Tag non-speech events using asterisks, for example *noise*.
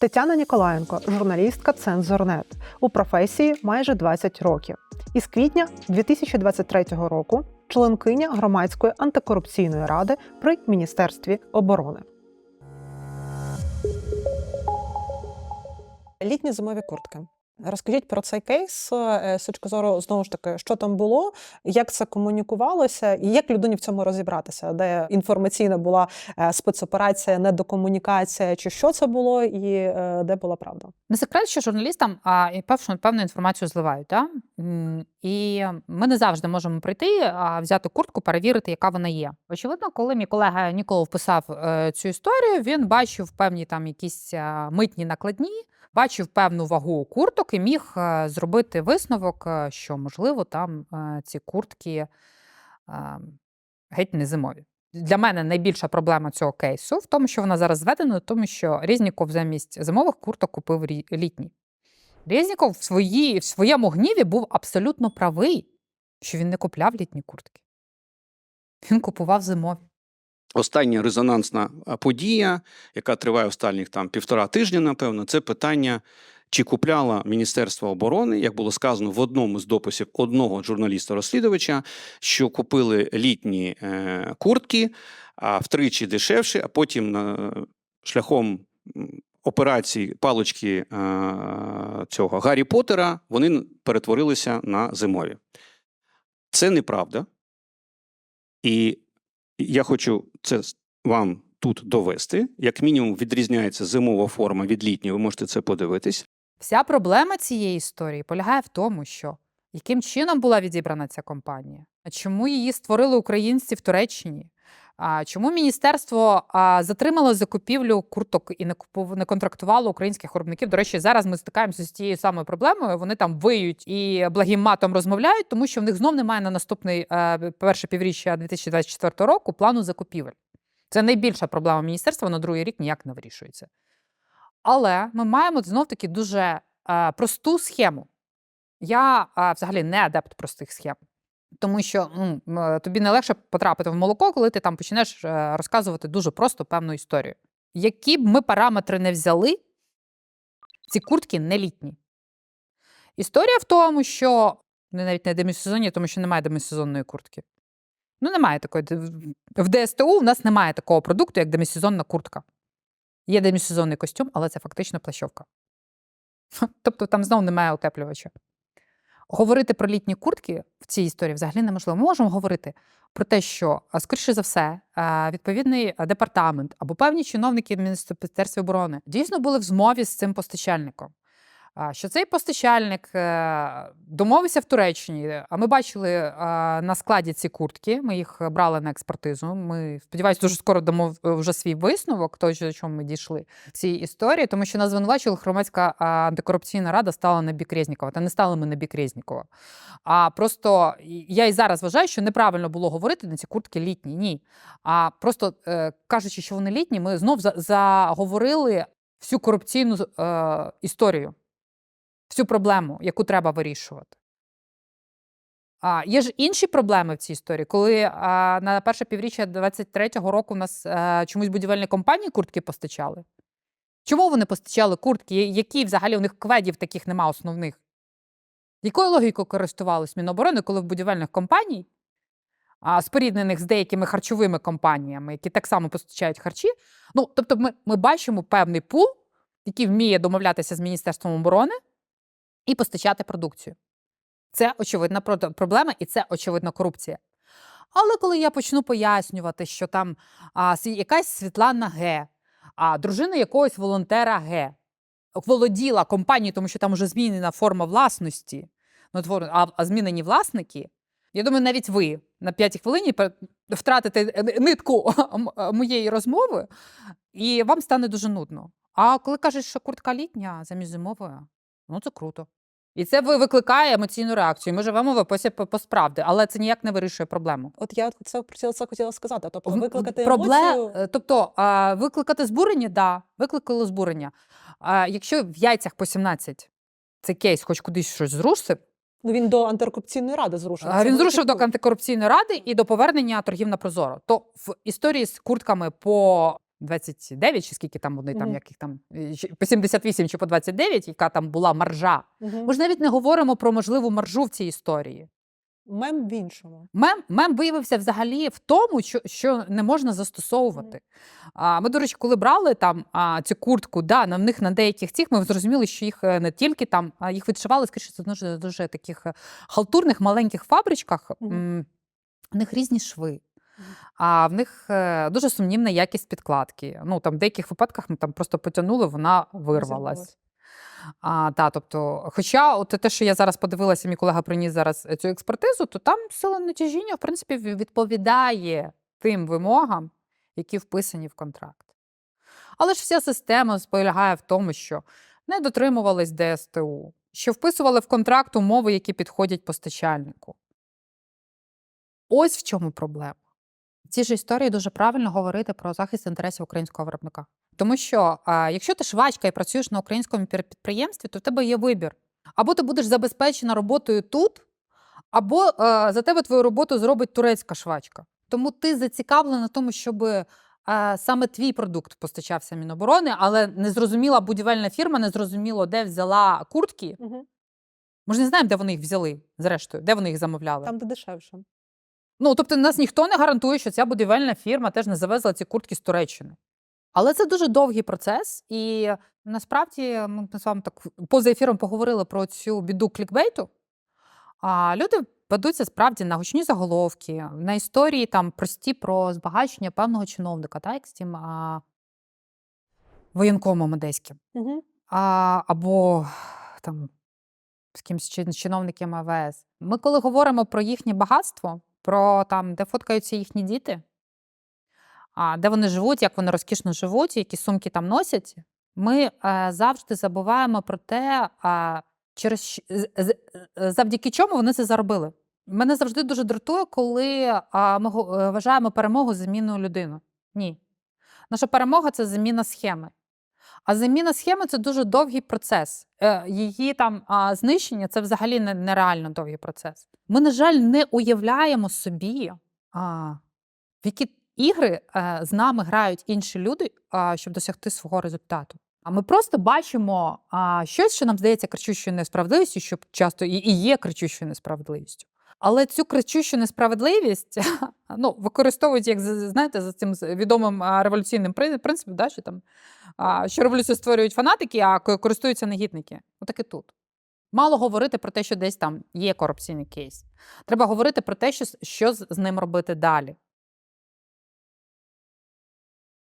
Тетяна Ніколаєнко, журналістка Цензорнет. У професії майже 20 років. Із квітня 2023 року членкиня громадської антикорупційної ради при Міністерстві оборони. Літні зимові куртки. Розкажіть про цей кейс е, з точки зору знову ж таки, що там було, як це комунікувалося, і як людині в цьому розібратися, де інформаційна була е, спецоперація, недокомунікація, чи що це було, і е, де була правда? Не секрет, що журналістам а, і певну, певну інформацію зливають. Да? І ми не завжди можемо прийти, а взяти куртку, перевірити, яка вона є. Очевидно, коли мій колега Ніколов писав цю історію, він бачив певні там якісь митні накладні, бачив певну вагу курток і міг е, зробити висновок, е, що можливо там е, ці куртки е, геть не зимові. Для мене найбільша проблема цього кейсу в тому, що вона зараз зведена, в тому що Різніков замість зимових курток купив літні. Резніков в, свої, в своєму гніві був абсолютно правий, що він не купляв літні куртки. Він купував зимові. Остання резонансна подія, яка триває останніх там півтора тижня, напевно, це питання, чи купляла Міністерство оборони, як було сказано в одному з дописів одного журналіста-розслідувача, що купили літні е, куртки а втричі дешевше, а потім на, шляхом операції палочки е, цього Гаррі Поттера вони перетворилися на зимові. Це неправда. І я хочу це вам тут довести. Як мінімум, відрізняється зимова форма від літньої, ви можете це подивитись. Вся проблема цієї історії полягає в тому, що яким чином була відібрана ця компанія, чому її створили українці в Туреччині? А чому міністерство а, затримало закупівлю курток і не купув, не контрактувало українських виробників? До речі, зараз ми стикаємося з тією самою проблемою. Вони там виють і благим матом розмовляють, тому що в них знов немає на наступний е, перше півріччя 2024 року плану закупівель. Це найбільша проблема міністерства на другий рік ніяк не вирішується. Але ми маємо знов таки дуже е, просту схему. Я е, взагалі не адепт простих схем. Тому що ну, е, тобі не легше потрапити в молоко, коли ти там почнеш е, розказувати дуже просто певну історію. Які б ми параметри не взяли, ці куртки не літні. Історія в тому, що вони навіть не демісезонні, тому що немає демісезонної куртки. Ну, немає такої. В ДСТУ у нас немає такого продукту, як демісезонна куртка. Є демісезонний костюм, але це фактично плащовка. Тобто там знову немає утеплювача. Говорити про літні куртки в цій історії взагалі неможливо. Ми можемо говорити про те, що, скоріше за все, відповідний департамент або певні чиновники Міністерства оборони дійсно були в змові з цим постачальником. Що цей постачальник е, домовився в Туреччині. А ми бачили е, на складі ці куртки. Ми їх брали на експертизу. Ми сподіваюся, дуже скоро дамо е, вже свій висновок, той, до чому ми дійшли в цій історії, тому що нас звинувачували, громадська антикорупційна рада стала на бік Резнікова. Та не стали ми на бік Резнікова. А просто я і зараз вважаю, що неправильно було говорити на ці куртки літні. Ні. А просто кажучи, що вони літні, ми знов заговорили всю корупційну історію, всю проблему, яку треба вирішувати. А, є ж інші проблеми в цій історії, коли а, на перше півріччя 23-го року у нас а, чомусь будівельні компанії куртки постачали. Чому вони постачали куртки? Які взагалі у них кведів таких нема основних? Якою логікою користувалось Міноборони, коли в будівельних компаній, а, споріднених з деякими харчовими компаніями, які так само постачають харчі? Ну, тобто, ми, ми бачимо певний пул, який вміє домовлятися з Міністерством оборони і постачати продукцію. Це очевидна проблема і це очевидна корупція. Але коли я почну пояснювати, що там а, якась Світлана Г, а дружина якогось волонтера Г володіла компанією, тому що там вже змінена форма власності, ну, а, змінені власники. Я думаю, навіть ви на п'ятій хвилині втратите нитку моєї розмови, і вам стане дуже нудно. А коли кажеш, що куртка літня замість зимової, ну це круто. І це викликає емоційну реакцію. Ми живемо в епосі по- посправди, але це ніяк не вирішує проблему. От я це про це хотіла сказати. Тобто викликати пробле- емоцію. е, Тобто викликати збурення, да, викликало збурення. А, якщо в яйцях по 17 цей кейс хоч кудись щось зрушив, Ну він до антикорупційної ради зрушив. а, Це він зрушив до антикорупційної ради і до повернення торгів на Прозоро. То в історії з куртками по 29, чи скільки там вони там, яких там е, по 78 чи по 29, яка там була маржа. Ми ж навіть не говоримо про можливу маржу в цій історії. Мем в іншому. Мем, мем виявився взагалі в тому, що, що не можна застосовувати. А, ми, до речі, коли брали там а, цю куртку, да, на них на деяких цих ми зрозуміли, що їх е, не тільки там, а їх відшивали, скоріше, це дуже, дуже таких е, халтурних маленьких фабричках. В них різні шви. А в них е, дуже сумнівна якість підкладки. Ну там в деяких випадках ми там просто потягнули, вона вирвалась. А, та, тобто, хоча от те, що я зараз подивилася, мій колега приніс зараз е, цю експертизу, то там сила натяжіння, в принципі, відповідає тим вимогам, які вписані в контракт. Але ж вся система полягає в тому, що не дотримувались ДСТУ, що вписували в контракт умови, які підходять постачальнику. Ось в чому проблема. В цій ж історії дуже правильно говорити про захист інтересів українського виробника. Тому що а, якщо ти швачка і працюєш на українському підприємстві, то в тебе є вибір. Або ти будеш забезпечена роботою тут, або е, за тебе твою роботу зробить турецька швачка. Тому ти зацікавлена в тому, щоб е, саме твій продукт постачався Міноборони, але незрозуміла будівельна фірма, незрозуміло, де взяла куртки. Мгм. Ми ж не знаємо, де вони їх взяли, зрештою, де вони їх замовляли. Там, де дешевше. Ну, тобто, нас ніхто не гарантує, що ця будівельна фірма теж не завезла ці куртки з Туреччини. Але це дуже довгий процес, і насправді ми з вами так поза ефіром поговорили про цю біду клікбейту. А люди ведуться справді на гучні заголовки, на історії там прості про збагачення певного чиновника, так, як з тим а, воєнкомом одеським. Угу. А, або там з кимсь чи- чиновником АВС. Ми, коли говоримо про їхнє багатство, про там, де фоткаються їхні діти, а, де вони живуть, як вони розкішно живуть, які сумки там носять, ми е, завжди забуваємо про те, через е, завдяки чому вони це заробили. Мене завжди дуже дратує, коли ми е, вважаємо перемогу заміною людини. Ні. Наша перемога це заміна схеми. А заміна схеми це дуже довгий процес. Е, Її там знищення це взагалі нереально довгий процес. Ми, на жаль, не уявляємо собі, в які ігри е, з нами грають інші люди, щоб досягти свого результату. А ми просто бачимо щось, що нам здається кричущою несправедливістю, що часто і, є кричущою несправедливістю. Але цю кричущу несправедливість *laughs* ну, використовують як знаєте, за цим відомим революційним принципом, да, що там що революцію створюють фанатики, а користуються негідники. Отак і тут. Мало говорити про те, що десь там є корупційний кейс. Треба говорити про те, що, що з ним робити далі.